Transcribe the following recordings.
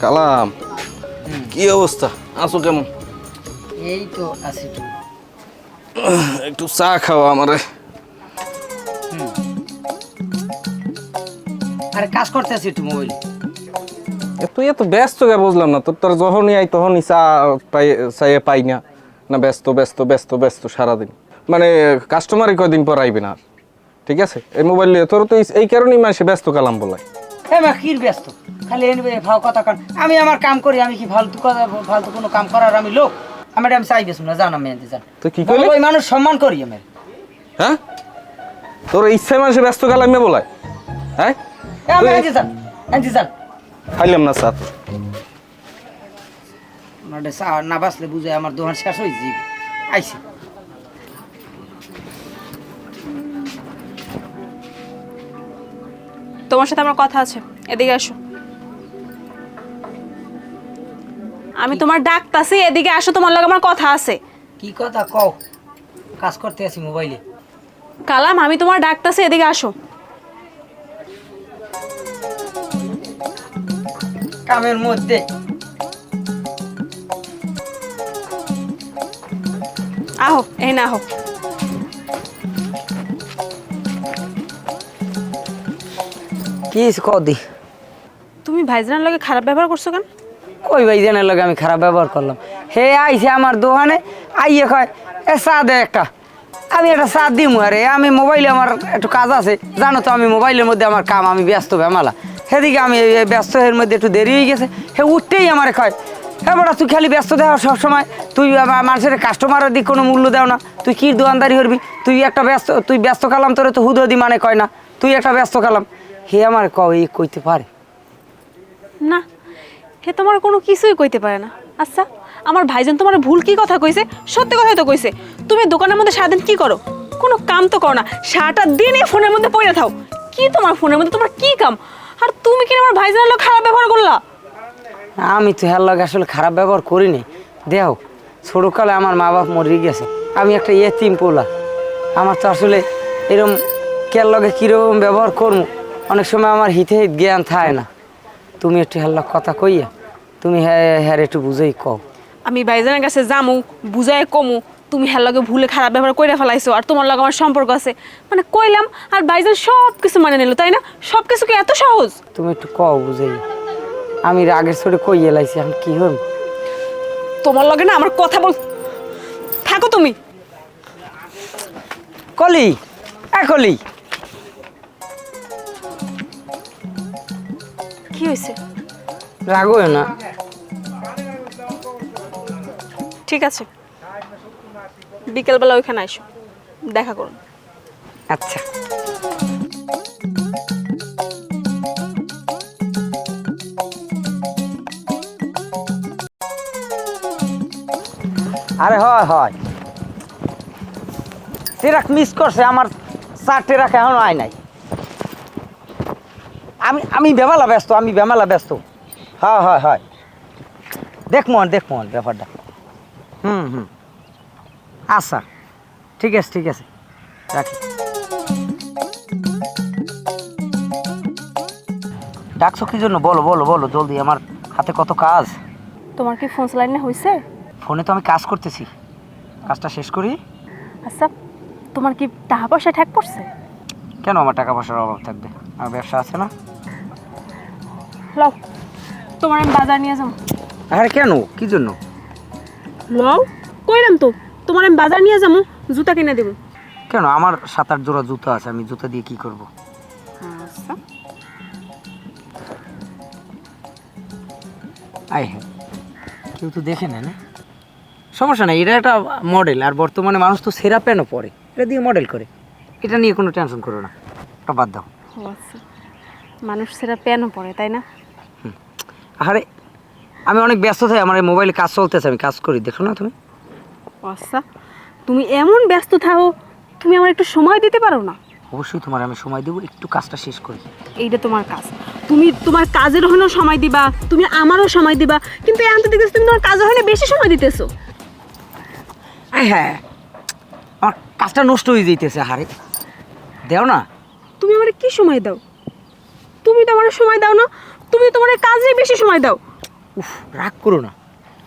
কালাম কি অবস্থা? আছো কেমন? এই তো আছি তো। একটু চা খাওয়া আমারে। আরে কাজ করতে আছি একটু মোবাইল। তুই এত ব্যস্ত কে বুঝলাম না তোর তোর যখনই আই তখনই চা পাই চাইয়ে পাই না। না ব্যস্ত ব্যস্ত ব্যস্ত ব্যস্ত সারাদিন। মানে কাস্টমারই কয়দিন পর আইবে না ঠিক আছে? এই মোবাইল নিয়ে তোর তো এই- এই কারণেই মানুষে ব্যস্ত কালাম বলায় এ মা কির ব্যস্ত। খালি এনে ভাও কথা কান। আমি আমার কাম করি আমি কি ফালতু কথা ফালতু কোনো কাম করার আমি লোক? আমি এটা আমি চাই বেশুন না জান আমি এনতে জান তুই কি করলি? ওই মানুষ সম্মান করি আমি। হ্যাঁ? তোর ইচ্ছায় মানুষে ব্যস্ত কালামে বলায় হ্যাঁ? এ আমি এনতে জান এনতে জান খাইলাম না চা না বাসলে বুঝে আমার দোকান শেষ হয়ে যাবে। আইসি। তোমার সাথে আমার কথা আছে। এদিকে আসো। আমি তোমার ডাকতাছি এদিকে আসো তোমার লগে আমার কথা আছে। কি কথা কও? কাজ করতে আছি মোবাইলে। কালাম আমি তোমার ডাকতাছি এদিকে আসো। কামের মধ্যে। আহো এই না আহো কি কও দি? তুমি ভাইজানের লগে খারাপ ব্যবহার করছ কেন? কই ভাই জানার লগে আমি খারাপ ব্যবহার করলাম? হে আইছে আমার দোকানে আইয়ে কয় এ চা দে একটা। আমি একটা চা দিমু আরে আমি মোবাইলে আমার একটু কাজ আছে। জানো তো আমি মোবাইলের মধ্যে আমার কাম আমি ব্যস্ত বেমালা। সেদিকে আমি ব্যস্ত এর মধ্যে একটু দেরি হয়ে গেছে। হে উঠতেই আমার কয় হ্যাঁ বড়া তুই খালি ব্যস্ত দেওয়া সবসময়। তুই আমার মানুষের কাস্টমারের দিক কোনো মূল্য দেও না। তুই কি দোকানদারি করবি? তুই একটা ব্যস্ত তুই ব্যস্ত কালাম তোরে তো হুদদি মানে কয় না। তুই একটা ব্যস্ত কালাম। হে আমার কও এই কইতে পারে? না হে তোমার কোনো কিছুই কইতে পারে না। আচ্ছা আমার ভাইজান তোমার ভুল কি কথা কইছে? সত্যি কথাই তো কইছে। তুমি দোকানের মধ্যে সারাদিন কি করো? কোনো কাম তো করো না। সারাটা দিন এই ফোনের মধ্যে পড়ে থাও। কি তোমার ফোনের মধ্যে? তোমার কি কাম? আর তুমি কি আমার ভাইজানের লোক খারাপ ব্যবহার করলা? আমি তো হের লগে আসলে খারাপ ব্যবহার করিনি। দেহ ছোটকালে আমার মা বাপ মরে গেছে। আমি একটা এতিম পোলা। আমার তো আসলে এরম কের লগে কীরকম ব্যবহার করব অনেক সময় আমার হিতে হিত জ্ঞান থাকে না। তুমি একটু হের কথা কইয়া তুমি হ্যাঁ একটু বুঝেই কও। আমি ভাইজানের কাছে জামু বুঝায় কমু তুমি হ্যার লগে ভুলে খারাপ ব্যবহার করে ফেলাইছো আর তোমার লগে আমার সম্পর্ক আছে। মানে কইলাম আর ভাইজান সব কিছু মানে নিল তাই না? সব কিছু কি এত সহজ? তুমি একটু কও বুঝাই। আমি রাগের ছোটে কই এলাইছি এখন কি হল তোমার লগে না আমার কথা বল থাকো তুমি। কলি এ কলি। হয়েছে? রাগও না। ঠিক আছে। বিকেলবেলা ওইখানে আইসো। দেখা করুন। আচ্ছা। আরে হয় হয়। টেরাক মিস করছে আমার চার টেরাক এখনও আয় নাই। আমি আমি বেমালা ব্যস্ত আমি বেমালা ব্যস্ত। হয় হয় হয়। দেখ মোহন দেখ মোহন ব্যাপারটা। হুম হুম। আচ্ছা ঠিক আছে ঠিক আছে। রাখি। ডাকছো কি জন্য? বলো বলো বলো জলদি। আমার হাতে কত কাজ। তোমার কি ফোন লাইনে হয়েছে ফোনে তো আমি কাজ করতেছি। কাজটা শেষ করি। আচ্ছা তোমার কি টাকা পয়সা ঠেক পড়ছে? কেন আমার টাকা পয়সার অভাব থাকবে? আমার ব্যবসা আছে না। লও। তোমার আমি বাজার নিয়ে যাব। আরে কেন? কি জন্য? লও। কইলাম তো? তোমার আমি বাজার নিয়ে যাব জুতা কিনে দেবো। কেন? আমার সাত আট জোড়া জুতো আছে আমি জুতো দিয়ে কি করব? আচ্ছা। আই হ্যাঁ কেউ তো দেখে নেয় না। সমস্যা নেই এটা একটা মডেল আর বর্তমানে মানুষ তো সেরা প্যানও পরে। এটা দিয়ে মডেল করে। এটা নিয়ে কোনো টেনশন করো না। ওটা বাদ দাও। আচ্ছা। মানুষ সেরা প্যানও পরে তাই না? আরে আমি অনেক ব্যস্ত থাকি আমার মোবাইলে কাজ চলতেছে আমি কাজ করি দেখো না তুমি। আচ্ছা তুমি এমন ব্যস্ত থাকো তুমি আমার একটু সময় দিতে পারো না? অবশ্যই তোমার আমি সময় দেবো একটু কাজটা শেষ করি। এইটা তোমার কাজ। তুমি তোমার কাজের হলেও সময় দিবা তুমি আমারও সময় দিবা কিন্তু এখন তো দেখতেছি তুমি তোমার কাজের হলে বেশি সময় দিতেছো। হ্যাঁ আমার কাজটা নষ্ট হয়ে যেতেছে হারে দেও না। তুমি আমার কি সময় দাও? তুমি তো আমার সময় দাও না তুমি তোমার কাজে বেশি সময় দাও। উফ রাগ করো না।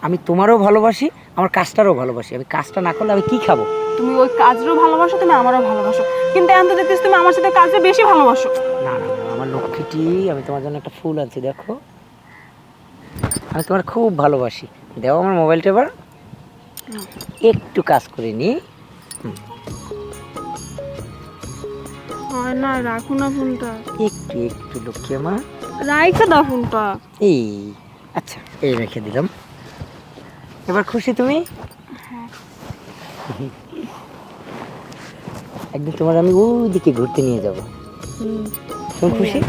আমি তোমারও ভালোবাসি আমার কাজটারও ভালোবাসি। আমি কাজটা না করলে আমি কি খাব? তুমি ওই কাজেরও ভালোবাসো তুমি আমারও ভালোবাসো। কিন্তু এখন তো দেখতেছি তুমি আমার সাথে কাজে বেশি ভালোবাসো। না না না, আমার লক্ষ্মীটি আমি তোমার জন্য একটা ফুল আনছি দেখো। আমি তোমার খুব ভালোবাসি। দেও আমার মোবাইলটা এবার। একটু কাজ করে নি। হয় না রাখো না ফোনটা। একটু একটু লক্ষ্মী আমার রাইখা দাও ফোনটা। এই আচ্ছা এই রেখে দিলাম। এবার খুশি তুমি? একদিন তোমার আমি ওইদিকে ঘুরতে নিয়ে যাব। তুমি খুশি?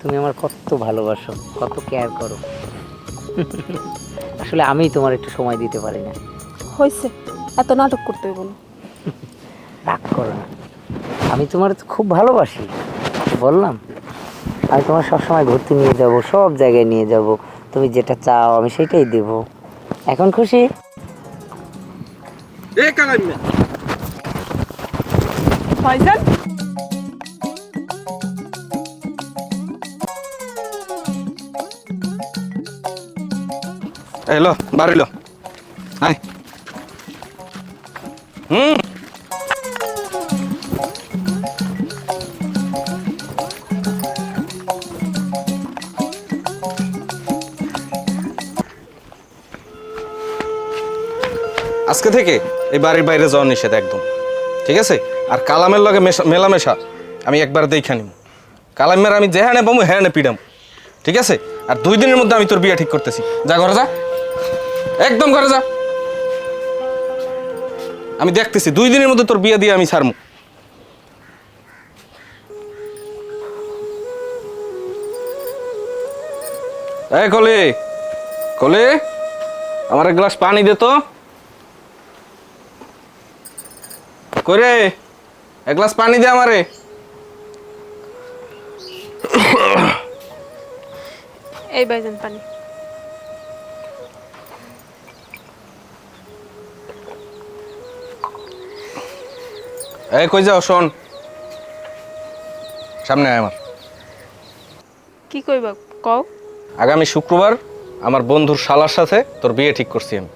তুমি আমার কত ভালোবাসো কত কেয়ার করো। আসলে আমি তোমার একটু সময় দিতে পারি না। হয়েছে এত নাটক করতে হইব না রাগ করো না। আমি তোমার তো খুব ভালোবাসি বললাম। আমি তোমার সবসময় ঘুরতে নিয়ে যাব সব জায়গায় নিয়ে যাব। তুমি যেটা চাও আমি সেটাই দেব। এখন খুশি? ফয়জান এলো বাড়িলো আয়। আজকে থেকে এই বাড়ির বাইরে যাওয়া নিষেধ একদম। ঠিক আছে? আর কালামের লগে মেশা- মেলামেশা আমি একবার দেখা নিব। কালামের আমি যেহানে পাবো হ্যাঁ পিডাম। ঠিক আছে? আর দুই দিনের মধ্যে আমি তোর বিয়ে ঠিক করতেছি। যা ঘরে যা। একদম ঘরে যা। আমি দেখতেছি, দুই দিনের মধ্যে তোর বিয়ে দিয়ে আমি ছাড়মু। এই কলে কলে, আমার এক গ্লাস পানি দে তো। করে এক গ্লাস পানি দে আমারে। এই বাইজান পানি। এই কই যাও শোন। সামনে আয় আমার। কি কইবা কও। আগামী শুক্রবার আমার বন্ধুর শালার সাথে তোর বিয়ে ঠিক করছি আমি।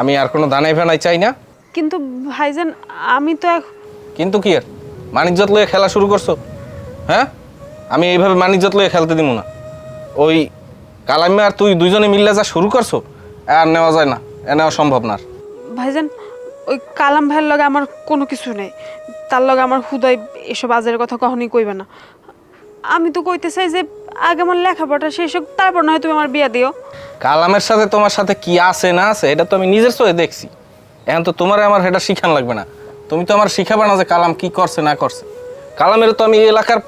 আমি আর কোনো দানাই ফেনাই চাই না। কিন্তু ভাইজান আমি তো এক কিন্তু কি আর মানিজ্যত লয়ে খেলা শুরু করছ? হ্যাঁ? আমি এইভাবে মানিজ্যত লয়ে খেলতে দিব না। ওই কালামে আর তুই দুইজনে মিললে যা শুরু করছ আর নেওয়া যায় না এ নেওয়া সম্ভব না আর। ভাইজান ওই কালাম ভাইয়ের লগে আমার কোনো কিছু নেই। তার লগে আমার হুদয় এসব আজের কথা কখনই কইবে না। আমি তো কইতে চাই যে আগে আমার লেখাপড়া শেষ হোক তারপর নয় তুমি আমার বিয়া দিও। কালামের সাথে তোমার সাথে কি আছে না আছে এটা তো আমি নিজের চোখে দেখছি। এখন তো তোমার আমার সেটা শিখান লাগবে না। তুমি তো আমার শিখাবে না যে কালাম কি করছে না করছে। কালামের তো আমি এলাকার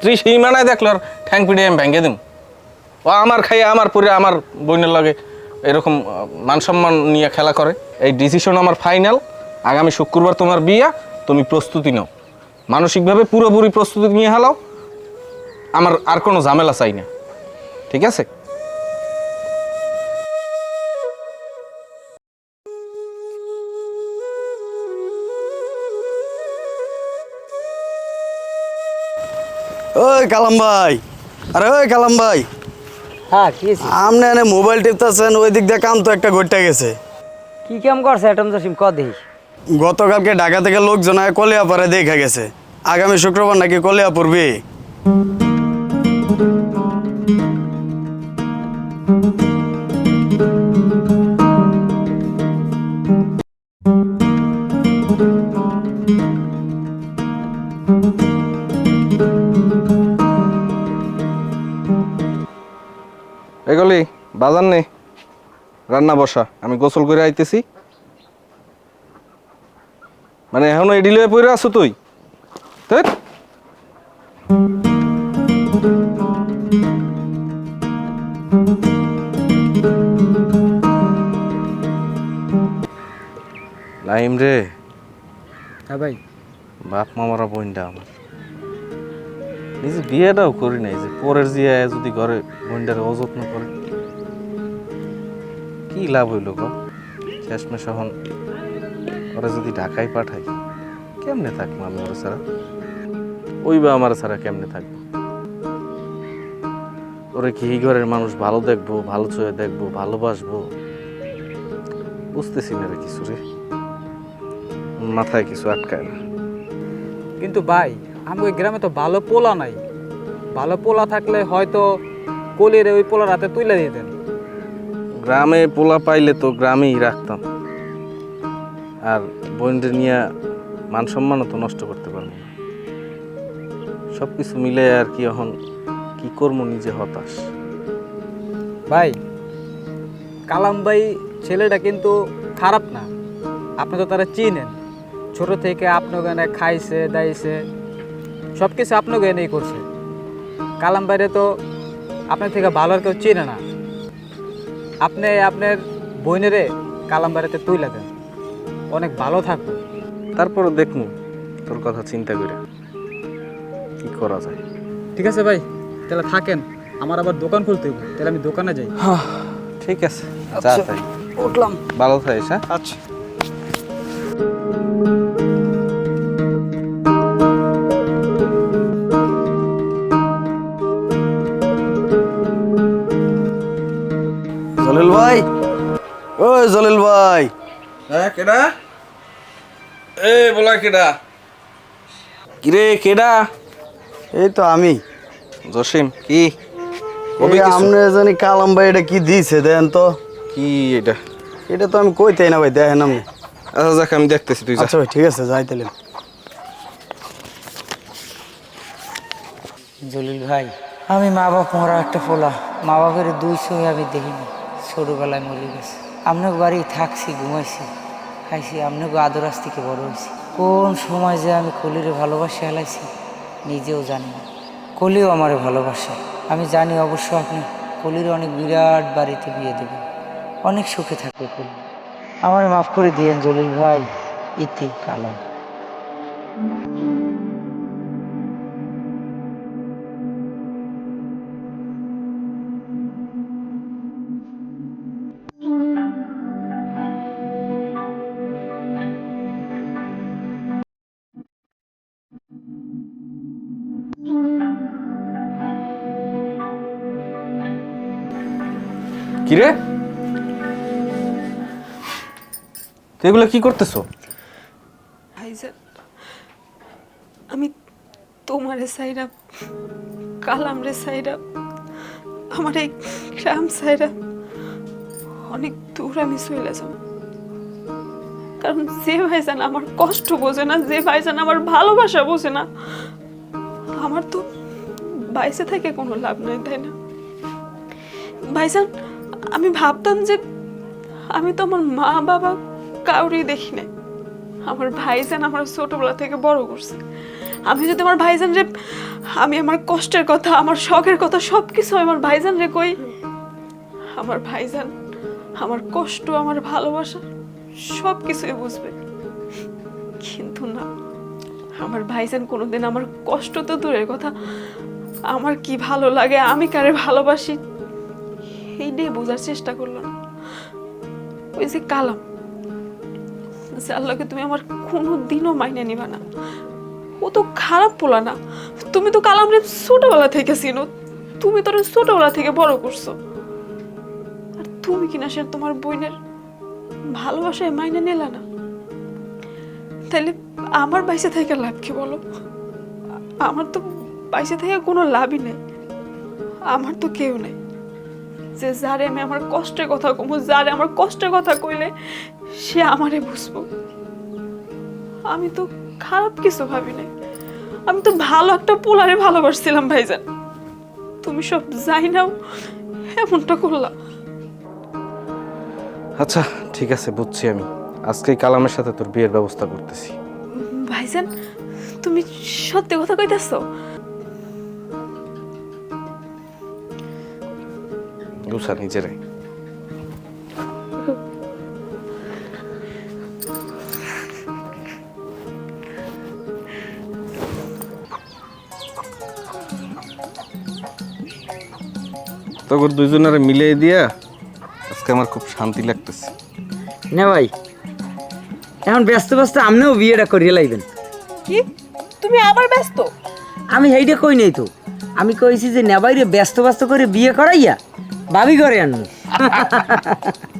ত্রিশ হিমানায় দেখল আর ঠ্যাং পিড়ে আমি ভেঙে দিম। ও আমার খাইয়ে আমার পরে আমার বইনের লগে এরকম আহ, মান সম্মান নিয়ে খেলা করে। এই ডিসিশন আমার ফাইনাল আগামী শুক্রবার তোমার বিয়া তুমি প্রস্তুতি নাও। মানসিকভাবে পুরোপুরি প্রস্তুতি নিয়ে হালাও। আমার আর কোনো ঝামেলা চাই না। ঠিক আছে? ওই কালাম ভাই। আরে ওই কালাম ভাই। হ্যাঁ কি আপনি এনে মোবাইল টিপতেছেন ওই দিক দিয়ে কাম তো একটা ঘটতে গেছে। কি কাম করছে অ্যাটম জসিম? ক দেখিস গতকালকে ঢাকা থেকে লোকজন আয় কলিয়াপাড়ে দেখা গেছে। আগামী শুক্রবার নাকি কলিয়া বিয়ে নেই। রান্না বসা। আমি গোসল করে আইতেছি। মানে এখনও এডিলে পড়ে আছো তুই? ধ্যাৎ। লাইম রে। হ্যাঁ ভাই। বাপ মামারা বোনটা আমার। নিজে বিয়েটাও করি নাই যে পরের জিয়া যদি ঘরে বোনটার অযত্ন করে। কি লাভ হইল গো? শেষমেশ এখন ওরা যদি ঢাকায় পাঠাই, কেমনে থাকব আমি ওরা ছাড়া? ওই বা আমার ছাড়া কেমনে থাকব? ওরে কি এই ঘরের মানুষ ভালো দেখব, ভালো চোখে দেখব, ভালোবাসবো? বুঝতেছি না রে কিছু রে। মাথায় কিছু আটকায় না। কিন্তু ভাই আমি ওই গ্রামে তো ভালো পোলা নাই। ভালো পোলা থাকলে হয়তো কলির ওই পোলার হাতে তুলে দিতেন গ্রামে পোলা পাইলে তো গ্রামেই রাখতাম। আর বোনদের নিয়ে মান সম্মানও তো নষ্ট করতে পারব না। সব কিছু মিলে আর কি এখন কি করব নিজে হতাশ। ভাই, কালাম ভাই ছেলেটা কিন্তু খারাপ না। আপনি তো তারা চিনেন। ছোট থেকে আপনার গানে খাইছে, দাইছে সব কিছু আপনার গানেই করছে। কালাম বাইরে তো আপনার থেকে ভালো আর কেউ চিনে না। আপনি আপনার বইনেরে কালাম বাড়িতে তুইলা দেন। অনেক ভালো থাকব। তারপর দেখমু তোর কথা চিন্তা করে। কি করা যায়? ঠিক আছে ভাই তাহলে থাকেন। আমার আবার দোকান খুলতে হবে তাহলে আমি দোকানে যাই। ঠিক আছে। তাই। উঠলাম। ভালো থাকিস হ্যাঁ? আচ্ছা। ওই জলিল ভাই। হ্যাঁ কেডা? এ বলা কেডা? কিরে কেডা? এই তো আমি। জসিম কি? আমনে জানি কালাম ভাই এটা কি দিছে দেন তো। কি এটা? এটা তো আমি কইতেই না ভাই দেখেন আপনি। আচ্ছা যাক আমি দেখতেছি তুই যা। আচ্ছা ভাই ঠিক আছে যাই তাহলে। জলিল ভাই আমি মা বাপ মরা একটা ফোলা মা বাপের দুই সঙ্গে আমি দেখিনি। ছোটবেলায় মরে গেছে। আপনার বাড়ি থাকছি, ঘুমাইছি, খাইছি, আপনাকে আদর আজ থেকে বড় হয়েছি। কোন সময় যে আমি কলিরে ভালোবাসা হেলাইছি, নিজেও জানি না। কলিও আমার ভালোবাসে। আমি জানি অবশ্য আপনি কলির অনেক বিরাট বাড়িতে বিয়ে দেবেন। অনেক সুখে থাকবে কলি। আমার মাফ করে দিয়েন জলিল ভাই, ইতি কালাম। কিরে? তুই এগুলো কি করতেছো? আমি তোমারে সাইরা কালাম রে সাইরা আমার এই গ্রাম সাইরা অনেক দূর আমি চলে যাব কারণ যে ভাইজান আমার কষ্ট বোঝে না, যে ভাইজান আমার ভালোবাসা বোঝে না, আমার তো বাইসে থেকে কোনো লাভ নাই, তাই না? ভাইজান আমি ভাবতাম যে আমি তো আমার মা, বাবা কাউরেই দেখি নাই। আমার ভাইজান আমার ছোটবেলা থেকে বড় করছে। আমি যদি আমার ভাইজান রে আমি আমার কষ্টের কথা, আমার শখের কথা সব কিছু আমার ভাইজান রে কই, আমার ভাইজান আমার কষ্ট, আমার ভালোবাসা সব কিছুই বুঝবে। কিন্তু না, আমার ভাইজান কোনোদিন আমার কষ্ট তো দূরের কথা, আমার কি ভালো লাগে, আমি কারে ভালোবাসি এই নিয়ে বোঝার চেষ্টা করল না ওই যে কালাম লগে তুমি আমার কোনো দিনও মাইনে নিবা না। ও তো খারাপ পোলা না। তুমি তো কালাম রে ছোটবেলা থেকে চিনো। তুমি তোর ছোটবেলা থেকে বড় করছ। আর তুমি কিনা সে তোমার বোনের ভালোবাসায় মাইনে নিলা না? তাহলে আমার বাইসে থেকে লাভ কি বলো? আমার তো বাইসে থেকে কোনো লাভই নেই। আমার তো কেউ নেই। যে যারে আমি আমার কষ্টের কথা কমু যারে আমার কষ্টের কথা কইলে সে আমারে বুঝব। আমি তো খারাপ কিছু ভাবি নাই আমি তো ভালো একটা পোলারে ভালোবাসছিলাম ভাইজান। তুমি সব যাই নাও এমনটা করলাম আচ্ছা ঠিক আছে বুঝছি আমি। আজকেই কালামের সাথে তোর বিয়ের ব্যবস্থা করতেছি। ভাইজান তুমি সত্যি কথা কইতেছো? গুছা নিজেরাই। তোর দুইজনের মিলিয়ে দিয়া আজকে আমার খুব শান্তি লাগতেছে। না ভাই এখন ব্যস্ত ব্যস্ত আপনিও বিয়েটা করিয়ে লাইবেন। কি? তুমি আবার ব্যস্ত? আমি সেইটা কই নাই তো? আমি কইছি যে নেবাইরে ব্যস্ত ব্যস্ত করে বিয়ে করাইয়া ভাবি করে আনব